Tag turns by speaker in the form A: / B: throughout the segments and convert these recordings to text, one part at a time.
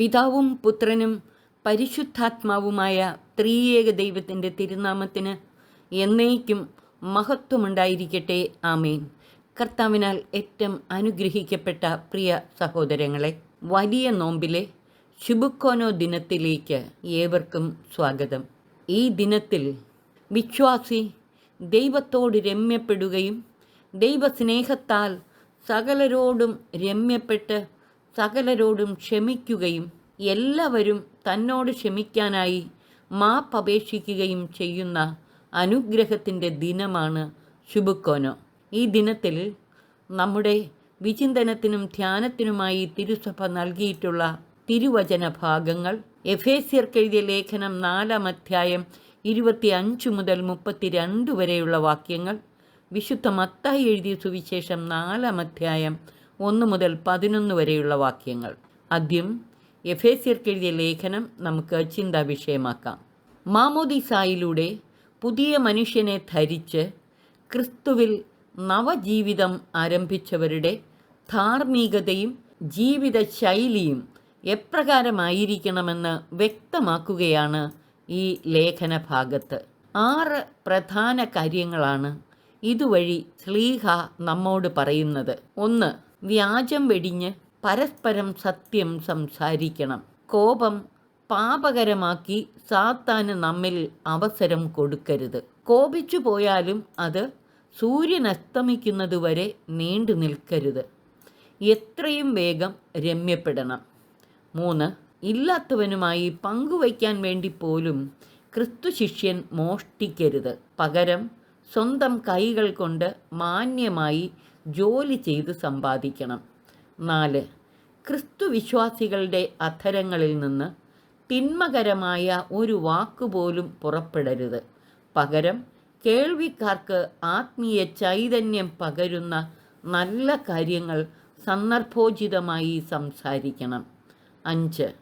A: പിതാവും പുത്രനും പരിശുദ്ധാത്മാവുമായ ത്രിയേക ദൈവത്തിന്റെ തിരുനാമത്തിന് എന്നേക്കും മഹത്വമുണ്ടായിരിക്കട്ടെ. ആമേൻ. കർത്താവിനാൽ ഏറ്റവും അനുഗ്രഹിക്കപ്പെട്ട പ്രിയ സഹോദരങ്ങളെ വലിയ നോമ്പിലെ ശുഭുക്കോനോ ദിനത്തിലേക്ക് ഏവർക്കും സ്വാഗതം. ഈ ദിനത്തിൽ വിശ്വാസി ദൈവത്തോട് രമ്യപ്പെടുകയും ദൈവസ്നേഹത്താൽ സകലരോടും രമ്യപ്പെട്ട് സകലരോടും ക്ഷമിക്കുകയും എല്ലാവരും തന്നോട് ക്ഷമിക്കാനായി മാപ്പപേക്ഷിക്കുകയും ചെയ്യുന്ന അനുഗ്രഹത്തിന്റെ ദിനമാണ് ശുഭക്കോനോ. ഈ ദിനത്തിൽ നമ്മുടെ വിചിന്തനത്തിനും ധ്യാനത്തിനുമായി തിരുസഭ നൽകിയിട്ടുള്ള തിരുവചന ഭാഗങ്ങൾ എഫേസ്യർക്കെഴുതിയ ലേഖനം നാലാം അധ്യായം ഇരുപത്തി അഞ്ച് മുതൽ മുപ്പത്തിരണ്ട് വരെയുള്ള വാക്യങ്ങൾ വിശുദ്ധ മത്തായി എഴുതിയ സുവിശേഷം നാലാം അധ്യായം ഒന്ന് മുതൽ പതിനൊന്ന് വരെയുള്ള വാക്യങ്ങൾ. ആദ്യം എഫേസ്യർക്കെഴുതിയ ലേഖനം നമുക്ക് ചിന്താ വിഷയമാക്കാം മാമോദിസായിലൂടെ പുതിയ മനുഷ്യനെ ധരിച്ച് ക്രിസ്തുവിൽ നവജീവിതം ആരംഭിച്ചവരുടെ ധാർമ്മികതയും ജീവിത ശൈലിയും എപ്രകാരമായിരിക്കണമെന്ന് വ്യക്തമാക്കുകയാണ് ഈ ലേഖന ഭാഗത്ത് ആറ് പ്രധാന കാര്യങ്ങളാണ് ഇതുവഴി ശ്ലീഹ നമ്മോട് പറയുന്നത്. ഒന്ന് വ്യാജം വെടിഞ്ഞ് പരസ്പരം സത്യം സംസാരിക്കണം. കോപം പാപകരമാക്കി സാത്താന് നമ്മിൽ അവസരം കൊടുക്കരുത്. കോപിച്ചു പോയാലും അത് സൂര്യൻ അസ്തമിക്കുന്നതുവരെ നീണ്ടു നിൽക്കരുത്. എത്രയും വേഗം രമ്യപ്പെടണം. മൂന്ന് ഇല്ലാത്തവനുമായി പങ്കുവയ്ക്കാൻ വേണ്ടി പോലും ക്രിസ്തു ശിഷ്യൻ മോഷ്ടിക്കരുത്. പകരം സ്വന്തം കൈകൾ കൊണ്ട് മാന്യമായി ജോലി ചെയ്ത് സമ്പാദിക്കണം. നാല് ക്രിസ്തുവിശ്വാസികളുടെ അധരങ്ങളിൽ നിന്ന് തിന്മകരമായ ഒരു വാക്കുപോലും പുറപ്പെടരുത്. പകരം കേൾവിക്കാർക്ക് ആത്മീയ ചൈതന്യം പകരുന്ന നല്ല കാര്യങ്ങൾ സന്ദർഭോചിതമായി സംസാരിക്കണം. അഞ്ച്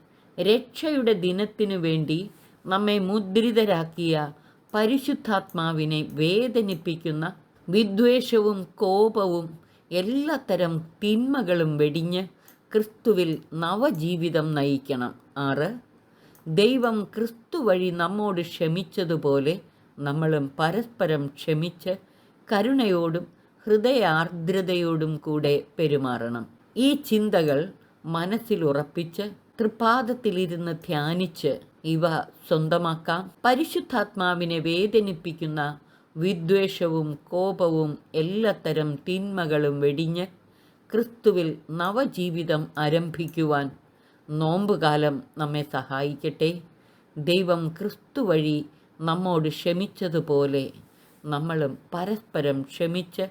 A: രക്ഷയുടെ ദിനത്തിനു വേണ്ടി നമ്മെ മുദ്രിതരാക്കിയ പരിശുദ്ധാത്മാവിനെ വേദനിപ്പിക്കുന്ന വിദ്വേഷവും കോപവും എല്ലാത്തരം തിന്മകളും വെടിഞ്ഞ് ക്രിസ്തുവിൽ നവജീവിതം നയിക്കണം. ആറ്. ദൈവം ക്രിസ്തു വഴി നമ്മോട് ക്ഷമിച്ചതുപോലെ നമ്മളും പരസ്പരം ക്ഷമിച്ച് കരുണയോടും ഹൃദയാർദ്രതയോടും കൂടെ പെരുമാറണം. ഈ ചിന്തകൾ മനസ്സിലുറപ്പിച്ച് തൃപാദത്തിലിരുന്ന് ധ്യാനിച്ച് ഇവ സ്വന്തമാക്കാം. പരിശുദ്ധാത്മാവിനെ വേദനിപ്പിക്കുന്ന വിദ്വേഷവും കോപവും എല്ലാത്തരം തിന്മകളും വെടിഞ്ഞ് ക്രിസ്തുവിൽ നവജീവിതം ആരംഭിക്കുവാൻ നോമ്പുകാലം നമ്മെ സഹായിക്കട്ടെ. ദൈവം ക്രിസ്തു വഴി നമ്മോട് ക്ഷമിച്ചതുപോലെ നമ്മളും പരസ്പരം ക്ഷമിച്ച്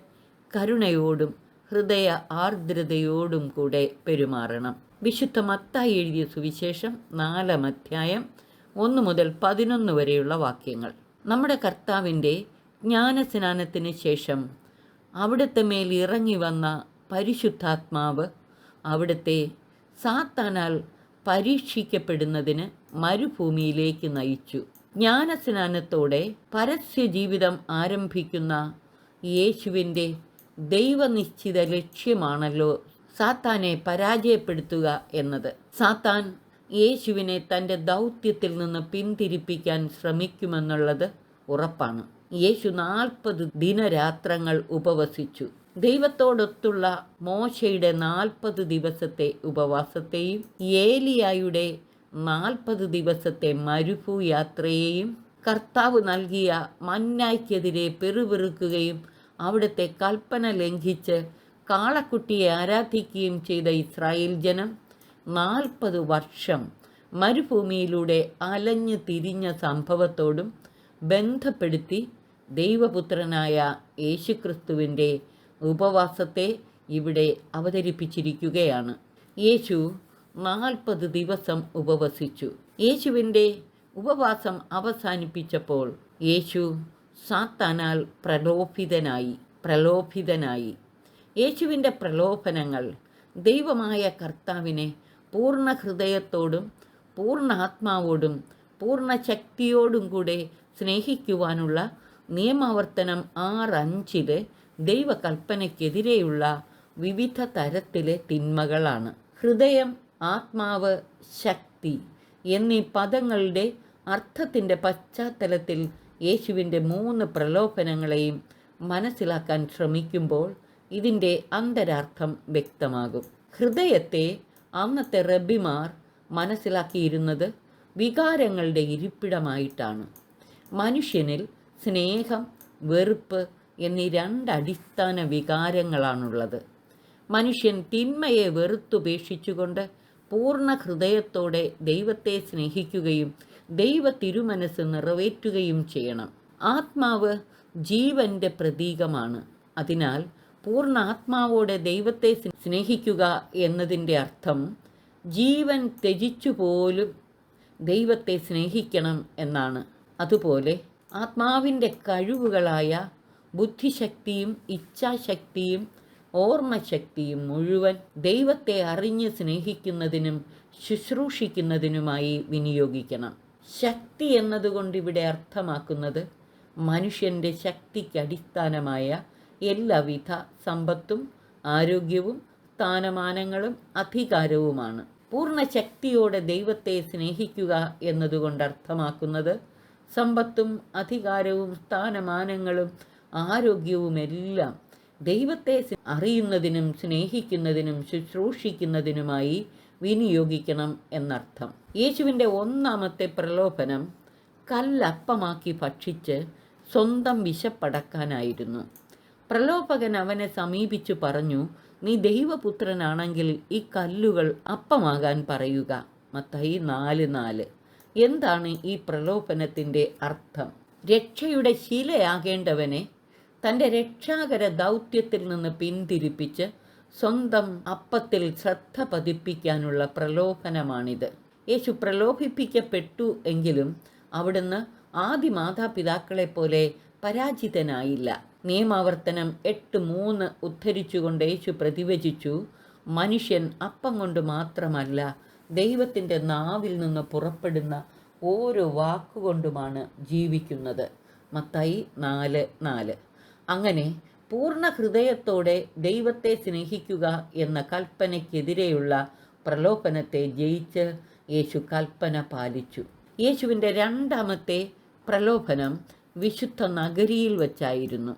A: കരുണയോടും ഹൃദയ ആർദ്രതയോടും കൂടെ പെരുമാറണം. വിശുദ്ധ മത്തായി എഴുതിയ സുവിശേഷം നാലാം അധ്യായം ഒന്ന് മുതൽ പതിനൊന്ന് വരെയുള്ള വാക്യങ്ങൾ. നമ്മുടെ കർത്താവിന്റെ ജ്ഞാനസ്നാനത്തിന് ശേഷം അവിടുത്തെ മേൽ ഇറങ്ങി വന്ന പരിശുദ്ധാത്മാവ് അവിടുത്തെ സാത്താനാൽ പരീക്ഷിക്കപ്പെടുന്നതിന് മരുഭൂമിയിലേക്ക് നയിച്ചു. ജ്ഞാനസ്നാനത്തോടെ പരസ്യ ജീവിതം ആരംഭിക്കുന്ന യേശുവിന്റെ ദൈവനിശ്ചിത ലക്ഷ്യമാണല്ലോ സാത്താനെ പരാജയപ്പെടുത്തുക എന്നത്. സാത്താൻ യേശുവിനെ തന്റെ ദൗത്യത്തിൽ നിന്ന് പിന്തിരിപ്പിക്കാൻ ശ്രമിക്കുമെന്നുള്ളത് ഉറപ്പാണ്. യേശു നാൽപ്പത് ദിനരാത്രങ്ങൾ ഉപവസിച്ചു. ദൈവത്തോടൊത്തുള്ള മോശയുടെ നാൽപ്പത് ദിവസത്തെ ഉപവാസത്തെയും ഏലിയായുടെ നാൽപ്പത് ദിവസത്തെ മരുഭൂ യാത്രയെയും കർത്താവ് നൽകിയ മന്നായ്ക്കെതിരെ പെറുപെറുക്കുകയും അവിടുത്തെ കൽപ്പന ലംഘിച്ച് കാളക്കുട്ടിയെ ആരാധിക്കുകയും ചെയ്ത ഇസ്രായേൽ ജനം നാൽപ്പത് വർഷം മരുഭൂമിയിലൂടെ അലഞ്ഞു തിരിഞ്ഞ സംഭവത്തോടും ബന്ധപ്പെടുത്തി ദൈവപുത്രനായ യേശുക്രിസ്തുവിന്റെ ഉപവാസത്തെ ഇവിടെ അവതരിപ്പിച്ചിരിക്കുകയാണ്. യേശു നാൽപ്പത് ദിവസം ഉപവസിച്ചു. യേശുവിന്റെ ഉപവാസം അവസാനിപ്പിച്ചപ്പോൾ യേശു സാത്താനാൽ പ്രലോഭിതനായി പ്രലോഭിതനായി. യേശുവിന്റെ പ്രലോഭനങ്ങൾ ദൈവമായ കർത്താവിനെ പൂർണ ഹൃദയത്തോടും പൂർണ ആത്മാവോടും പൂർണ ശക്തിയോടും കൂടെ സ്നേഹിക്കുവാനുള്ള നിയമാവർത്തനം ആറ് ആറഞ്ചിൽ ദൈവകൽപ്പനയ്ക്കെതിരെയുള്ള വിവിധ തരത്തിലെ തിന്മകളാണ്. ഹൃദയം ആത്മാവ് ശക്തി എന്നീ പദങ്ങളുടെ അർത്ഥത്തിന്റെ പശ്ചാത്തലത്തിൽ യേശുവിന്റെ മൂന്ന് പ്രലോഭനങ്ങളെയും മനസ്സിലാക്കാൻ ശ്രമിക്കുമ്പോൾ ഇതിന്റെ അന്തരാർത്ഥം വ്യക്തമാകും. ഹൃദയത്തെ അന്നത്തെ റബ്ബിമാർ മനസ്സിലാക്കിയിരുന്നത് വികാരങ്ങളുടെ ഇരിപ്പിടമായിട്ടാണ്. മനുഷ്യനിൽ സ്നേഹം വെറുപ്പ് എന്നീ രണ്ടടിസ്ഥാന വികാരങ്ങളാണുള്ളത്. മനുഷ്യൻ തിന്മയെ വെറുത്തുപേക്ഷിച്ചുകൊണ്ട് പൂർണ ഹൃദയത്തോടെ ദൈവത്തെ സ്നേഹിക്കുകയും ദൈവ തിരുമനസ് നിറവേറ്റുകയും ചെയ്യണം. ആത്മാവ് ജീവന്റെ പ്രതീകമാണ്. അതിനാൽ പൂർണ ആത്മാവോടെ ദൈവത്തെ സ്നേഹിക്കുക എന്നതിന്റെ അർത്ഥം ജീവൻ ത്യജിച്ചു പോലും ദൈവത്തെ സ്നേഹിക്കണം എന്നാണ്. അതുപോലെ ആത്മാവിന്റെ കഴിവുകളായ ബുദ്ധിശക്തിയും ഇച്ഛാശക്തിയും ഓർമ്മശക്തിയും മുഴുവൻ ദൈവത്തെ അറിഞ്ഞ് സ്നേഹിക്കുന്നതിനും ശുശ്രൂഷിക്കുന്നതിനുമായി വിനിയോഗിക്കണം. ശക്തി എന്നതുകൊണ്ട് ഇവിടെ അർത്ഥമാക്കുന്നത് മനുഷ്യന്റെ ശക്തിക്ക് അടിസ്ഥാനമായ എല്ലാവിധ സമ്പത്തും ആരോഗ്യവും സ്ഥാനമാനങ്ങളും അധികാരവുമാണ്. പൂർണ ശക്തിയോടെ ദൈവത്തെ സ്നേഹിക്കുക എന്നതുകൊണ്ട് അർത്ഥമാക്കുന്നത് സമ്പത്തും അധികാരവും സ്ഥാനമാനങ്ങളും ആരോഗ്യവുമെല്ലാം ദൈവത്തെ അറിയുന്നതിനും സ്നേഹിക്കുന്നതിനും ശുശ്രൂഷിക്കുന്നതിനുമായി വിനിയോഗിക്കണം എന്നർത്ഥം. യേശുവിന്റെ ഒന്നാമത്തെ പ്രലോഭനം കല്ലപ്പമാക്കി ഭക്ഷിച്ച് സ്വന്തം വിശപ്പടക്കാനായിരുന്നു. പ്രലോഭകൻ അവനെ സമീപിച്ചു പറഞ്ഞു നീ ദൈവപുത്രനാണെങ്കിൽ ഈ കല്ലുകൾ അപ്പമാകാൻ പറയുക. മത്തായി നാല് നാല്. എന്താണ് ഈ പ്രലോഭനത്തിന്റെ അർത്ഥം? രക്ഷയുടെ ശീലയാകേണ്ടവനെ തന്റെ രക്ഷാകര ദൗത്യത്തിൽ നിന്ന് പിന്തിരിപ്പിച്ച് സ്വന്തം അപ്പത്തിൽ ശ്രദ്ധ പതിപ്പിക്കാനുള്ള പ്രലോഭനമാണിത്. യേശു പ്രലോഭിപ്പിക്കപ്പെട്ടു എങ്കിലും അവിടുന്ന് ആദ്യ മാതാപിതാക്കളെ പോലെ പരാജിതനായില്ല. നിയമാവർത്തനം എട്ട് മൂന്ന് ഉദ്ധരിച്ചുകൊണ്ട് യേശു പ്രതിവചിച്ചു മനുഷ്യൻ അപ്പം കൊണ്ട് മാത്രമല്ല ദൈവത്തിന്റെ നാവിൽ നിന്ന് പുറപ്പെടുന്ന ഓരോ വാക്കുകൊണ്ടുമാണ് ജീവിക്കുന്നത്. മത്തായി നാല് നാല്. അങ്ങനെ പൂർണ ഹൃദയത്തോടെ ദൈവത്തെ സ്നേഹിക്കുക എന്ന കൽപ്പനയ്ക്കെതിരെയുള്ള പ്രലോഭനത്തെ ജയിച്ച് യേശു കൽപ്പന പാലിച്ചു. യേശുവിന്റെ രണ്ടാമത്തെ പ്രലോഭനം വിശുദ്ധ നഗരിയിൽ വച്ചായിരുന്നു.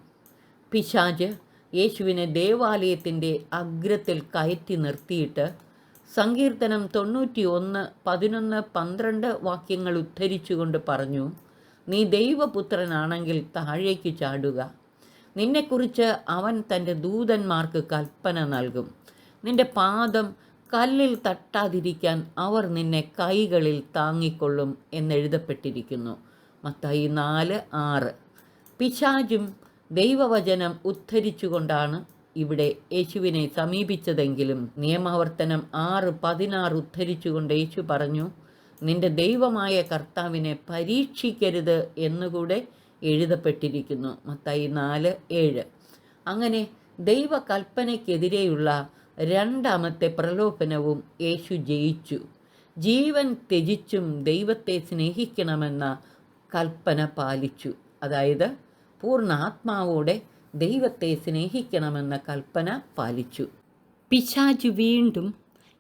A: പിശാജ് യേശുവിനെ ദേവാലയത്തിന്റെ അഗ്രത്തിൽ കയറ്റി നിർത്തിയിട്ട് സങ്കീർത്തനം തൊണ്ണൂറ്റി ഒന്ന് പതിനൊന്ന് പന്ത്രണ്ട് വാക്യങ്ങൾ ഉദ്ധരിച്ചുകൊണ്ട് പറഞ്ഞു നീ ദൈവപുത്രനാണെങ്കിൽ താഴേക്ക് ചാടുക. നിന്നെക്കുറിച്ച് അവൻ തന്റെ ദൂതന്മാർക്ക് കൽപ്പന നൽകും. നിന്റെ പാദം കല്ലിൽ തട്ടാതിരിക്കാൻ അവർ നിന്നെ കൈകളിൽ താങ്ങിക്കൊള്ളും എന്നെഴുതപ്പെട്ടിരിക്കുന്നു. മത്തായി നാല് ആറ്. പിശാചും ദൈവവചനം ഉദ്ധരിച്ചുകൊണ്ടാണ് ഇവിടെ യേശുവിനെ സമീപിച്ചതെങ്കിലും നിയമാവർത്തനം ആറ് പതിനാറ് ഉദ്ധരിച്ചുകൊണ്ട് യേശു പറഞ്ഞു നിന്റെ ദൈവമായ കർത്താവിനെ പരീക്ഷിക്കരുത് എന്നുകൂടെ എഴുതപ്പെട്ടിരിക്കുന്നു മത്തായി നാല് ഏഴ്. അങ്ങനെ ദൈവകൽപ്പനയ്ക്കെതിരെയുള്ള രണ്ടാമത്തെ പ്രലോഭനവും യേശു ജയിച്ചു. ജീവൻ ത്യജിച്ചും ദൈവത്തെ സ്നേഹിക്കണമെന്ന കൽപ്പന പാലിച്ചു. അതായത് പൂർണ ആത്മാവോടെ ദൈവത്തെ സ്നേഹിക്കണമെന്ന കൽപ്പന പാലിച്ചു. പിശാജ് വീണ്ടും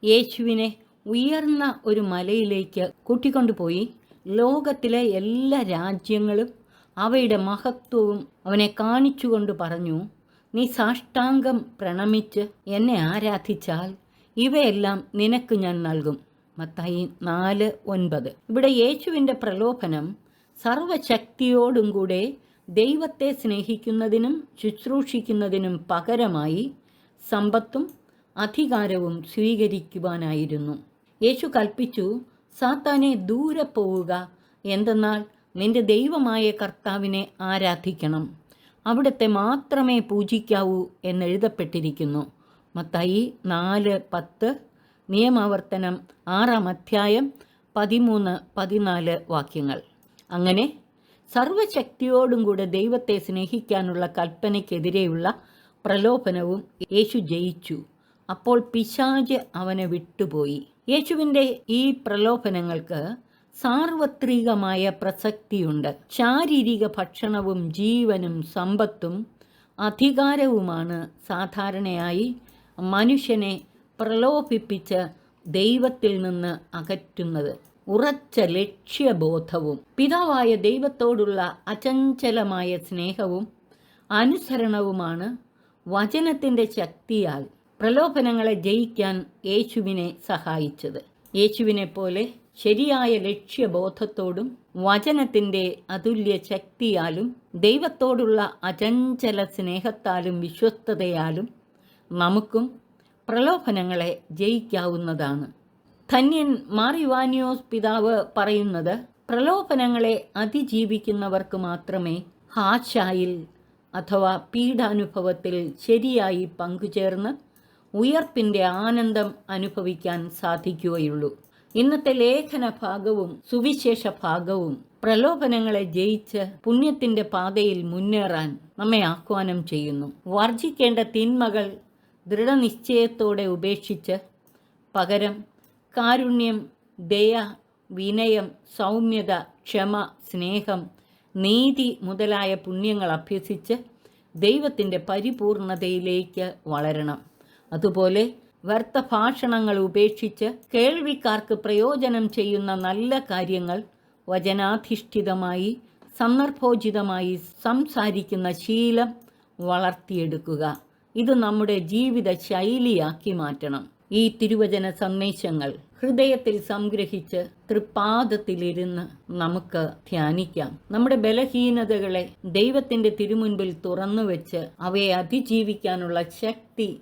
A: യേശുവിനെ ഉയർന്ന ഒരു മലയിലേക്ക് കൂട്ടിക്കൊണ്ടുപോയി. ലോകത്തിലെ എല്ലാ രാജ്യങ്ങളും അവയുടെ മഹത്വവും അവനെ കാണിച്ചുകൊണ്ട് പറഞ്ഞു നീ സാഷ്ടാംഗം പ്രണമിച്ച് എന്നെ ആരാധിച്ചാൽ ഇവയെല്ലാം നിനക്ക് ഞാൻ നൽകും. മത്തായി നാല് ഒൻപത്. ഇവിടെ യേശുവിന്റെ പ്രലോഭനം സർവശക്തിയോടും കൂടെ ദൈവത്തെ സ്നേഹിക്കുന്നതിനും ശുശ്രൂഷിക്കുന്നതിനും പകരമായി സമ്പത്തും അധികാരവും സ്വീകരിക്കുവാനായിരുന്നു. യേശു കൽപ്പിച്ചു സാത്താനെ ദൂരെ പോവുക എന്തെന്നാൽ നിന്റെ ദൈവമായ കർത്താവിനെ ആരാധിക്കണം. അവിടുത്തെ മാത്രമേ പൂജിക്കാവൂ എന്നെഴുതപ്പെട്ടിരിക്കുന്നു. മത്തായി നാല് പത്ത് നിയമാവർത്തനം ആറാം അധ്യായം പതിമൂന്ന് പതിനാല് വാക്യങ്ങൾ. അങ്ങനെ സർവശക്തിയോടും കൂടെ ദൈവത്തെ സ്നേഹിക്കാനുള്ള കൽപ്പനയ്ക്കെതിരെയുള്ള പ്രലോഭനവും യേശു ജയിച്ചു. അപ്പോൾ പിശാജ് അവനെ വിട്ടുപോയി. യേശുവിന്റെ ഈ പ്രലോഭനങ്ങൾക്ക് സാർവത്രികമായ പ്രസക്തിയുണ്ട്. ശാരീരിക ഭക്ഷണവും ജീവനും സമ്പത്തും അധികാരവുമാണ് സാധാരണയായി മനുഷ്യനെ പ്രലോഭിപ്പിച്ച് ദൈവത്തിൽ നിന്ന് അകറ്റുന്നത്. ഉറച്ച ലക്ഷ്യബോധവും പിതാവായ ദൈവത്തോടുള്ള അചഞ്ചലമായ സ്നേഹവും അനുസരണവുമാണ് വചനത്തിന്റെ ശക്തിയാൽ പ്രലോഭനങ്ങളെ ജയിക്കാൻ യേശുവിനെ സഹായിച്ചത്. യേശുവിനെ പോലെ ശരിയായ ലക്ഷ്യബോധത്തോടും വചനത്തിന്റെ അതുല്യ ശക്തിയാലും ദൈവത്തോടുള്ള അചഞ്ചല സ്നേഹത്താലും വിശ്വസ്തതയാലും നമുക്കും പ്രലോഭനങ്ങളെ ജയിക്കാവുന്നതാണ്. ധന്യൻ മാറിവാനിയോസ് പിതാവ് പറയുന്നത് പ്രലോഭനങ്ങളെ അതിജീവിക്കുന്നവർക്ക് മാത്രമേ ഹാശായിൽ അഥവാ പീഡാനുഭവത്തിൽ ശരിയായി പങ്കുചേർന്ന് ഉയർപ്പിന്റെ ആനന്ദം അനുഭവിക്കാൻ സാധിക്കുകയുള്ളൂ. ഇന്നത്തെ ലേഖന ഭാഗവും സുവിശേഷ ഭാഗവും പ്രലോഭനങ്ങളെ ജയിച്ച് പുണ്യത്തിന്റെ പാതയിൽ മുന്നേറാൻ നമ്മെ ആഹ്വാനം ചെയ്യുന്നു. വർജിക്കേണ്ട തിന്മകൾ ദൃഢനിശ്ചയത്തോടെ ഉപേക്ഷിച്ച് പകരം കാരുണ്യം ദയ വിനയം സൗമ്യത ക്ഷമ സ്നേഹം നീതി മുതലായ പുണ്യങ്ങൾ അഭ്യസിച്ച് ദൈവത്തിന്റെ പരിപൂർണതയിലേക്ക് വളരണം. അതുപോലെ വ്യർത്ഥ ഭാഷണങ്ങൾ ഉപേക്ഷിച്ച് കേൾവിക്കാർക്ക് പ്രയോജനം ചെയ്യുന്ന നല്ല കാര്യങ്ങൾ വചനാധിഷ്ഠിതമായി സന്ദർഭോചിതമായി സംസാരിക്കുന്ന ശീലം വളർത്തിയെടുക്കുക. ഇത് നമ്മുടെ ജീവിത ശൈലിയാക്കി മാറ്റണം. ഈ തിരുവചന സന്ദേശങ്ങൾ ഹൃദയത്തിൽ സംഗ്രഹിച്ച് തൃപ്പാദത്തിലിരുന്ന് നമുക്ക് ധ്യാനിക്കാം. നമ്മുടെ ബലഹീനതകളെ ദൈവത്തിന്റെ തിരുമുൻപിൽ തുറന്നു വെച്ച് അവയെ അതിജീവിക്കാനുള്ള ശക്തി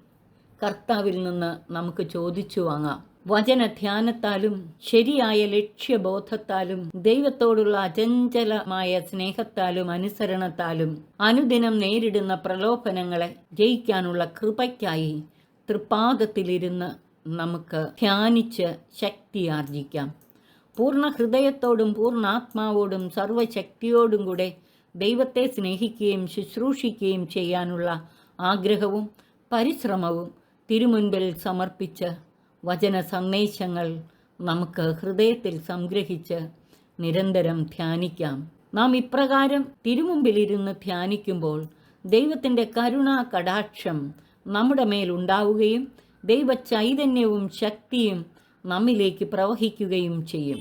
A: കർത്താവിൽ നിന്ന് നമുക്ക് ചോദിച്ചു വാങ്ങാം. വചന ധ്യാനത്താലും ശരിയായ ലക്ഷ്യബോധത്താലും ദൈവത്തോടുള്ള അചഞ്ചലമായ സ്നേഹത്താലും അനുസരണത്താലും അനുദിനം നേരിടുന്ന പ്രലോഭനങ്ങളെ ജയിക്കാനുള്ള കൃപയ്ക്കായി തൃപ്പാദത്തിലിരുന്ന് നമുക്ക് ധ്യാനിച്ച് ശക്തി ആർജിക്കാം. പൂർണ ഹൃദയത്തോടും പൂർണാത്മാവോടും സർവശക്തിയോടും കൂടെ ദൈവത്തെ സ്നേഹിക്കുകയും ശുശ്രൂഷിക്കുകയും ചെയ്യാനുള്ള ആഗ്രഹവും പരിശ്രമവും തിരുമുൻപിൽ സമർപ്പിച്ച് വചന സന്ദേശങ്ങൾ നമുക്ക് ഹൃദയത്തിൽ സംഗ്രഹിച്ച് നിരന്തരം ധ്യാനിക്കാം. നാം ഇപ്രകാരം തിരുമുമ്പിലിരുന്ന് ധ്യാനിക്കുമ്പോൾ ദൈവത്തിന്റെ കരുണാ കടാക്ഷം നമ്മുടെ മേലുണ്ടാവുകയും ദൈവ ചൈതന്യവും ശക്തിയും നമ്മിലേക്ക് പ്രവഹിക്കുകയും ചെയ്യും.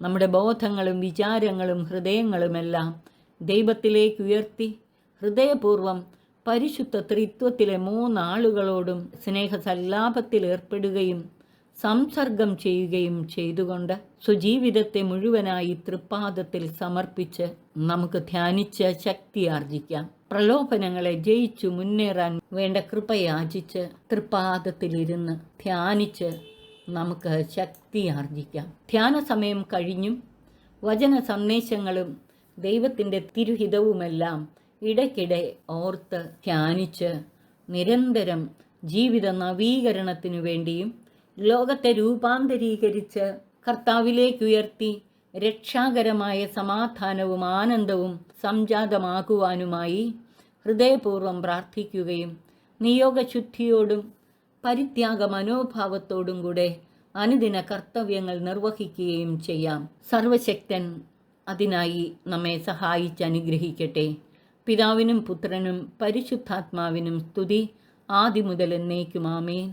A: നമ്മുടെ ബോധങ്ങളും വിചാരങ്ങളും ഹൃദയങ്ങളുമെല്ലാം ദൈവത്തിലേക്ക് ഉയർത്തി ഹൃദയപൂർവം പരിശുദ്ധ ത്രിത്വത്തിലെ മൂന്നാളുകളോടും സ്നേഹസല്ലാപത്തിൽ ഏർപ്പെടുകയും സംസർഗം ചെയ്യുകയും ചെയ്തുകൊണ്ട് സുജീവിതത്തെ മുഴുവനായി തൃപ്പാദത്തിൽ സമർപ്പിച്ച് നമുക്ക് ധ്യാനിച്ച് ശക്തി ആർജിക്കാം. പ്രലോഭനങ്ങളെ ജയിച്ചു മുന്നേറാൻ വേണ്ട കൃപയാചിച്ച് തൃപ്പാദത്തിലിരുന്ന് ധ്യാനിച്ച് നമുക്ക് ശക്തി ആർജിക്കാം. ധ്യാന സമയം കഴിഞ്ഞും വചന സന്ദേശങ്ങളും ദൈവത്തിന്റെ തിരുഹിതവുമെല്ലാം ഇടയ്ക്കിടെ ഓർത്ത് ധ്യാനിച്ച് നിരന്തരം ജീവിത നവീകരണത്തിനു വേണ്ടിയും ലോകത്തെ രൂപാന്തരീകരിച്ച് കർത്താവിലേക്ക് ഉയർത്തി രക്ഷാകരമായ സമാധാനവും ആനന്ദവും സംജാതമാകുവാനുമായി ഹൃദയപൂർവം പ്രാർത്ഥിക്കുകയും നിയോഗശുദ്ധിയോടും പരിത്യാഗ മനോഭാവത്തോടും കൂടെ അനുദിന കർത്തവ്യങ്ങൾ നിർവഹിക്കുകയും ചെയ്യാം. സർവശക്തൻ അതിനായി നമ്മെ സഹായിച്ച് അനുഗ്രഹിക്കട്ടെ. പിതാവിനും പുത്രനും പരിശുദ്ധാത്മാവിനും സ്തുതി. ആദ്യം മുതൽ എന്നേക്കും ആമേൻ